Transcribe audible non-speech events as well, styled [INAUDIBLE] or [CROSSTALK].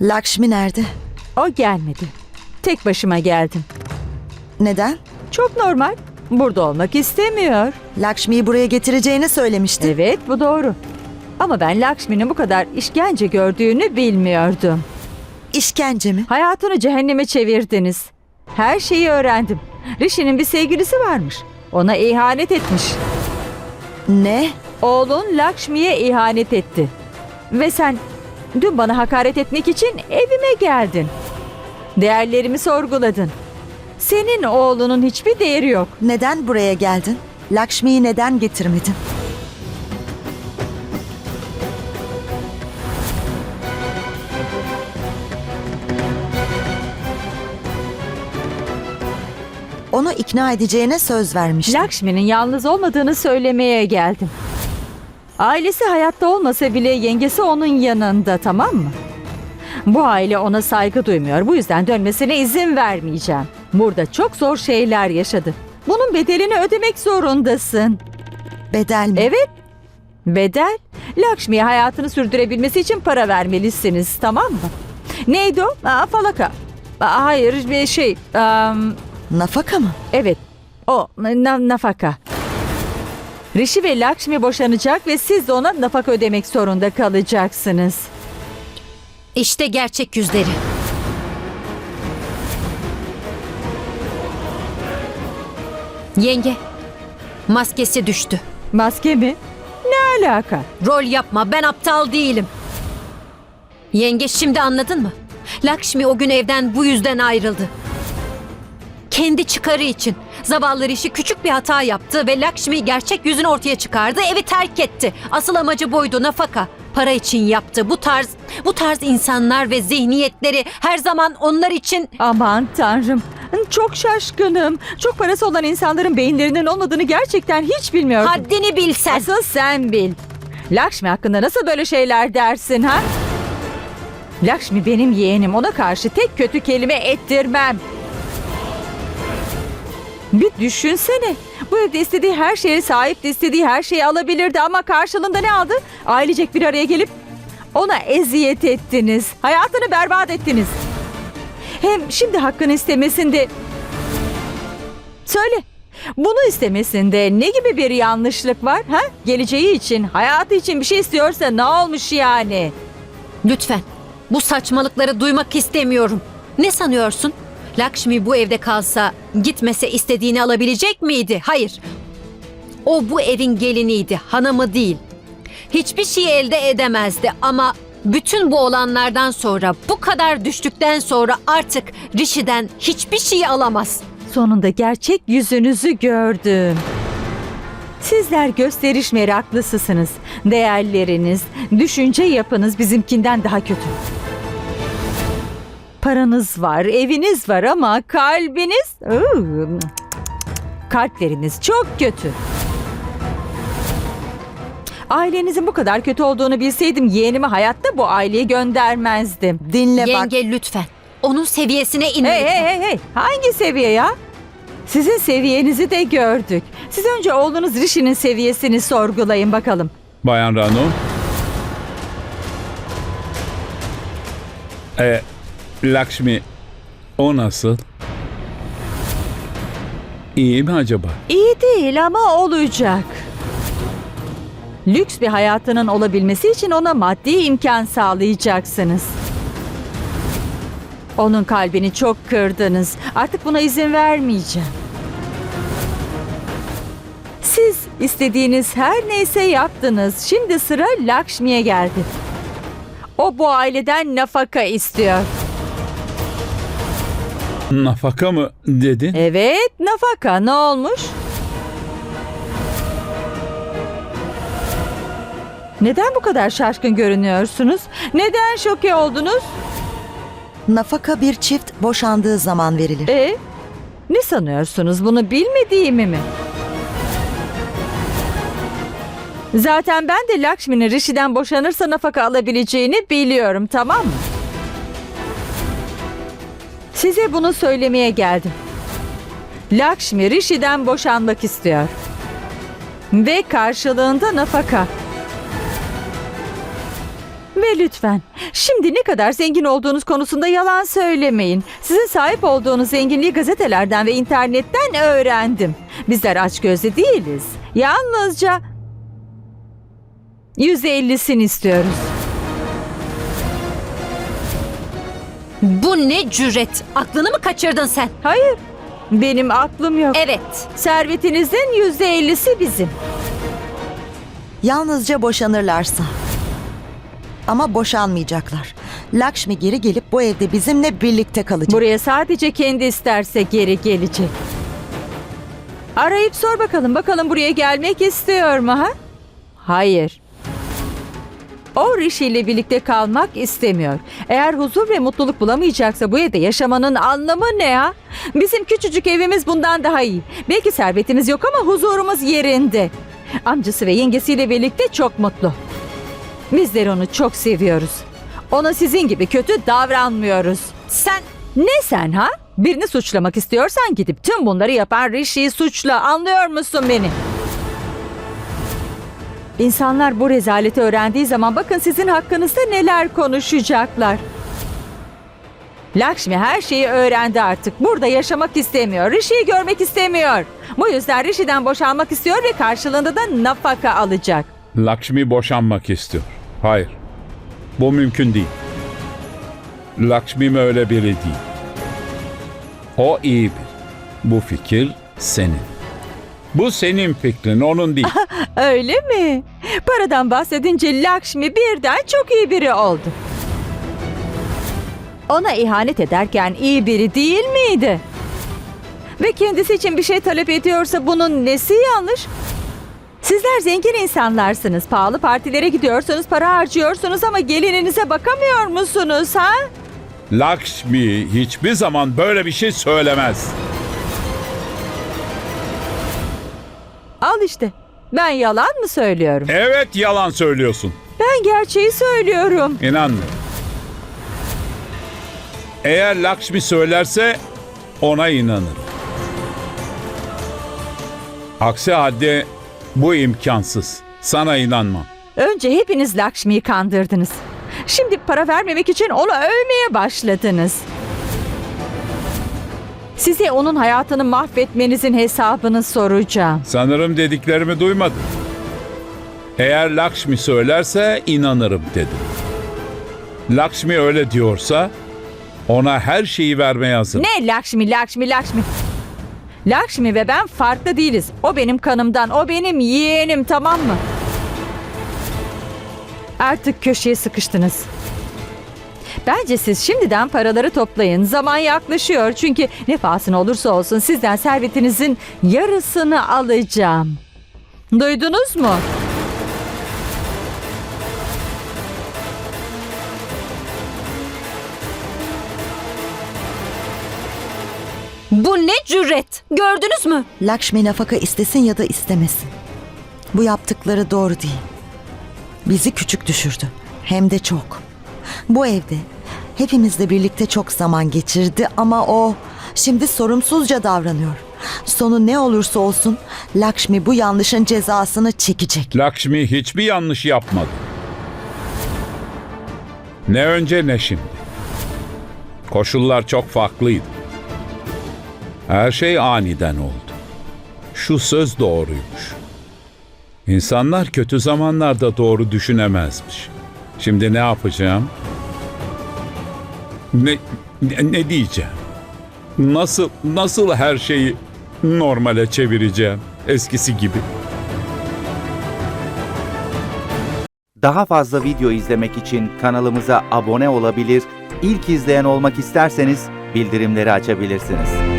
Lakşmi nerede? O gelmedi. Tek başıma geldim. Neden? Çok normal. Burada olmak istemiyor. Lakşmi'yi buraya getireceğini söylemişti. Evet bu doğru. Ama ben Lakshmi'nin bu kadar işkence gördüğünü bilmiyordum. İşkence mi? Hayatını cehenneme çevirdiniz. Her şeyi öğrendim. Rishi'nin bir sevgilisi varmış. Ona ihanet etmiş. Ne? Oğlun Lakshmi'ye ihanet etti. Ve sen dün bana hakaret etmek için evime geldin. Değerlerimi sorguladın. Senin oğlunun hiçbir değeri yok. Neden buraya geldin? Lakşmi'yi neden getirmedin? Onu ikna edeceğine söz vermiştin. Lakshmi'nin yalnız olmadığını söylemeye geldim. Ailesi hayatta olmasa bile yengesi onun yanında tamam mı? Bu aile ona saygı duymuyor. Bu yüzden dönmesine izin vermeyeceğim. Burada çok zor şeyler yaşadı. Bunun bedelini ödemek zorundasın. Bedel mi? Evet. Bedel. Lakshmi'ye hayatını sürdürebilmesi için para vermelisiniz tamam mı? Neydi o? Aa, falaka. Aa, hayır bir şey. am, Nafaka mı? Evet, o na- nafaka. Rishi ve Lakshmi boşanacak ve siz de ona nafaka ödemek zorunda kalacaksınız. İşte gerçek yüzleri. Yenge, maskesi düştü. Maske mi? Ne alaka? Rol yapma, ben aptal değilim. Yenge şimdi anladın mı? Lakshmi o gün evden bu yüzden ayrıldı. Kendi çıkarı için. Zavallı Rishi küçük bir hata yaptı ve Lakshmi gerçek yüzünü ortaya çıkardı, evi terk etti. Asıl amacı buydu, nafaka. Para için yaptı. Bu tarz, bu tarz insanlar ve zihniyetleri her zaman onlar için Aman tanrım. Çok şaşkınım. Çok parası olan insanların beyinlerinin olmadığını gerçekten hiç bilmiyordum. haddini bilsen. Asıl sen bil. Lakshmi hakkında nasıl böyle şeyler dersin ha? Lakshmi benim yeğenim. Ona karşı tek kötü kelime ettirmem. Bir düşünsene. Bu evde istediği her şeye sahipti, istediği her şeyi alabilirdi ama karşılığında ne aldı? Ailecek bir araya gelip ona eziyet ettiniz. Hayatını berbat ettiniz. Hem şimdi hakkını istemesinde... Söyle. Bunu istemesinde ne gibi bir yanlışlık var? Ha? Geleceği için, hayatı için bir şey istiyorsa ne olmuş yani? Lütfen. Bu saçmalıkları duymak istemiyorum. Ne sanıyorsun? Lakshmi bu evde kalsa gitmese istediğini alabilecek miydi? Hayır. O bu evin geliniydi, hanımı değil. Hiçbir şey elde edemezdi ama bütün bu olanlardan sonra, bu kadar düştükten sonra artık Rishi'den hiçbir şey alamaz. Sonunda gerçek yüzünüzü gördüm. Sizler gösteriş meraklısısınız. Değerleriniz, düşünce yapınız bizimkinden daha kötü. Paranız var, eviniz var ama kalbiniz... Iı, kalpleriniz çok kötü. Ailenizin bu kadar kötü olduğunu bilseydim yeğenimi hayatta bu aileye göndermezdim. Dinle bak. Yenge lütfen. Onun seviyesine inme. Hey hey hey hey. Hangi seviye ya? Sizin seviyenizi de gördük. Siz önce oğlunuz Rishi'nin seviyesini sorgulayın bakalım. Bayan Rano. E, Lakshmi o nasıl? İyi mi acaba? İyi değil ama olacak. Lüks bir hayatının olabilmesi için ona maddi imkan sağlayacaksınız. Onun kalbini çok kırdınız. Artık buna izin vermeyeceğim. Siz istediğiniz her neyse yaptınız. Şimdi sıra Lakshmi'ye geldi. O bu aileden nafaka istiyor. Nafaka mı dedin? Evet, nafaka ne olmuş? Neden bu kadar şaşkın görünüyorsunuz? Neden şoke oldunuz? Nafaka bir çift boşandığı zaman verilir. E, ne sanıyorsunuz bunu bilmediğimi mi? Zaten ben de Lakshmi'nin Rishi'den boşanırsa nafaka alabileceğini biliyorum tamam mı? Size bunu söylemeye geldim. Lakshmi Rishi'den boşanmak istiyor. Ve karşılığında nafaka. Ve lütfen şimdi ne kadar zengin olduğunuz konusunda yalan söylemeyin. Sizin sahip olduğunuz zenginliği gazetelerden ve internetten öğrendim. Bizler açgözlü değiliz. Yalnızca yüzde ellisini istiyoruz. Ne cüret? Aklını mı kaçırdın sen? Hayır, benim aklım yok. Evet. Servetinizin yüzde ellisi bizim. Yalnızca boşanırlarsa. Ama boşanmayacaklar. Lakshmi geri gelip bu evde bizimle birlikte kalacak. Buraya sadece kendi isterse geri gelecek. Arayıp sor bakalım. Bakalım buraya gelmek istiyor mu ha? Hayır. O Rishi ile birlikte kalmak istemiyor. Eğer huzur ve mutluluk bulamayacaksa bu evde yaşamanın anlamı ne ya? Bizim küçücük evimiz bundan daha iyi. Belki servetimiz yok ama huzurumuz yerinde. Amcası ve yengesiyle birlikte çok mutlu. Bizler onu çok seviyoruz. Ona sizin gibi kötü davranmıyoruz. Sen Ne sen ha? Birini suçlamak istiyorsan gidip tüm bunları yapan Rishi'yi suçla. Anlıyor musun beni? İnsanlar bu rezaleti öğrendiği zaman bakın sizin hakkınızda neler konuşacaklar. Lakshmi her şeyi öğrendi artık. Burada yaşamak istemiyor. Rishi'yi görmek istemiyor. Bu yüzden Rishi'den boşanmak istiyor ve karşılığında da nafaka alacak. Lakshmi boşanmak istiyor. Hayır. Bu mümkün değil. Lakshmi öyle biri değil. O iyi biri. Bu fikir senin. Bu senin fikrin, onun değil. [LAUGHS] Öyle mi? Paradan bahsedince Lakshmi birden çok iyi biri oldu. Ona ihanet ederken iyi biri değil miydi? Ve kendisi için bir şey talep ediyorsa bunun nesi yanlış? Sizler zengin insanlarsınız. Pahalı partilere gidiyorsunuz, para harcıyorsunuz ama gelininize bakamıyor musunuz ha? Lakshmi hiçbir zaman böyle bir şey söylemez. Al işte. Ben yalan mı söylüyorum? Evet yalan söylüyorsun. Ben gerçeği söylüyorum. İnanma. Eğer Lakshmi söylerse ona inanırım. Aksi halde bu imkansız. Sana inanmam. Önce hepiniz Lakshmi'yi kandırdınız. Şimdi para vermemek için onu övmeye başladınız. Size onun hayatını mahvetmenizin hesabını soracağım. Sanırım dediklerimi duymadın. Eğer Lakshmi söylerse inanırım dedim. Lakshmi öyle diyorsa ona her şeyi vermeye hazır. Ne Lakshmi, Lakshmi, Lakshmi? Lakshmi ve ben farklı değiliz. O benim kanımdan, o benim yeğenim tamam mı? Artık köşeye sıkıştınız. Bence siz şimdiden paraları toplayın. Zaman yaklaşıyor çünkü ne pahasına olursa olsun sizden servetinizin yarısını alacağım. Duydunuz mu? bu ne cüret? Gördünüz mü? Lakshmi nafaka istesin ya da istemesin. Bu yaptıkları doğru değil. Bizi küçük düşürdü. Hem de çok. Bu evde hepimizle birlikte çok zaman geçirdi ama o şimdi sorumsuzca davranıyor. Sonu ne olursa olsun Lakshmi bu yanlışın cezasını çekecek. Lakshmi hiçbir yanlış yapmadı. Ne önce ne şimdi. Koşullar çok farklıydı. Her şey aniden oldu. Şu söz doğruymuş. İnsanlar kötü zamanlarda doğru düşünemezmiş. Şimdi ne yapacağım? Ne, ne, ne diyeceğim? Nasıl nasıl her şeyi normale çevireceğim eskisi gibi? Daha fazla video izlemek için kanalımıza abone olabilir, ilk izleyen olmak isterseniz bildirimleri açabilirsiniz.